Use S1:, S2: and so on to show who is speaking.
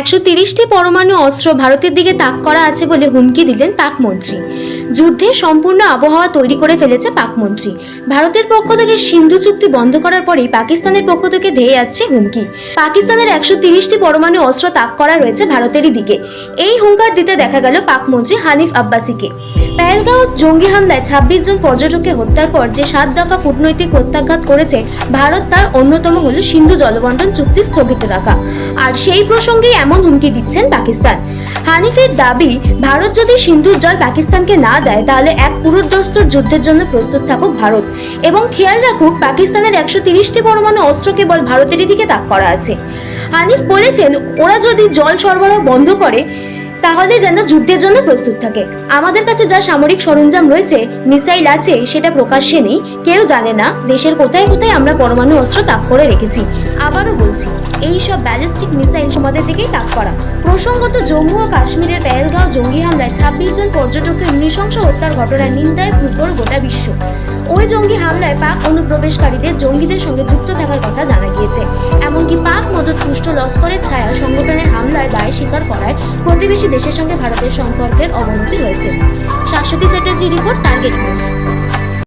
S1: একশো তিরিশটি পরমাণু অস্ত্র ভারতের দিকে তাক করা আছে বলে হুমকি দিলেন পাক মন্ত্রী। যুদ্ধে সম্পূর্ণ আবহাওয়া তৈরি করে ফেলেছে পাক মন্ত্রী ভারতের পক্ষ থেকে সিন্ধু চুক্তি বন্ধ করার পরেই পাকিস্তানের পক্ষ থেকে ধেয়ে আসছে হুমকি। পাকিস্তানের একশো তিরিশটি পরমাণু অস্ত্র তাক করা রয়েছে ভারতেরই দিকে। এই হুঙ্কার দিতে দেখা গেল পাক মন্ত্রী হানিফ আব্বাসিকে। পেহেলগাঁও জঙ্গি হামলায় ছাব্বিশ জন পর্যটককে হত্যার পর যে সাত দফা কূটনৈতিক প্রত্যাঘাত করেছে, ভারত তার অন্যতম হল সিন্ধু জলবন্টন চুক্তি স্থগিত রাখা। আর সেই প্রসঙ্গেই এমন হুমকি দিচ্ছেন পাকিস্তান। হানিফের দাবি, ভারত যদি সিন্ধুর জল পাকিস্তানকে না দেয়, তাহলে এক পুরুদ্রস্তর যুদ্ধের জন্য প্রস্তুত থাকুক ভারত। এবং খেয়াল রাখুক, পাকিস্তানের একশো তিরিশটি পরমাণু অস্ত্র কেবল ভারতেরই দিকে তাক করা আছে। হানিফ বলেছেন, ওরা যদি জল সরবরাহ বন্ধ করে তাহলে যেন যুদ্ধের জন্য প্রস্তুত থাকে। আমাদের কাছে যা সামরিক সরঞ্জাম রয়েছে, মিসাইল আছে, সেটা প্রকাশ্যে নেই। কেউ জানে না দেশের কোথায় কোথায় আমরা পরমাণু অস্ত্র তাক করে রেখেছি। আবারও বলছি, এই সব ব্যালিস্টিক মিসাইল আমাদের দিকেই তাক করা। প্রসঙ্গত জম্মু ও কাশ্মীরের পেহেলগাঁও জঙ্গি হামলায় ছাব্বিশ জন পর্যটককে নৃশংস হত্যার ঘটনায় নিন্দায় ফুটবল গোটা বিশ্ব। ওই জঙ্গি হামলায় পাক অনুপ্রবেশকারীদের জঙ্গিদের সঙ্গে যুক্ত থাকার কথা জানা গিয়েছে। এমনকি পাক তুষ্ট লস্করের ছায়া সংগঠনের হামলায় দায় স্বীকার করায় প্রতিবেশী দেশের সঙ্গে ভারতের সম্পর্কের অবনতি হয়েছে। Shashwati Chatterjee report, target news.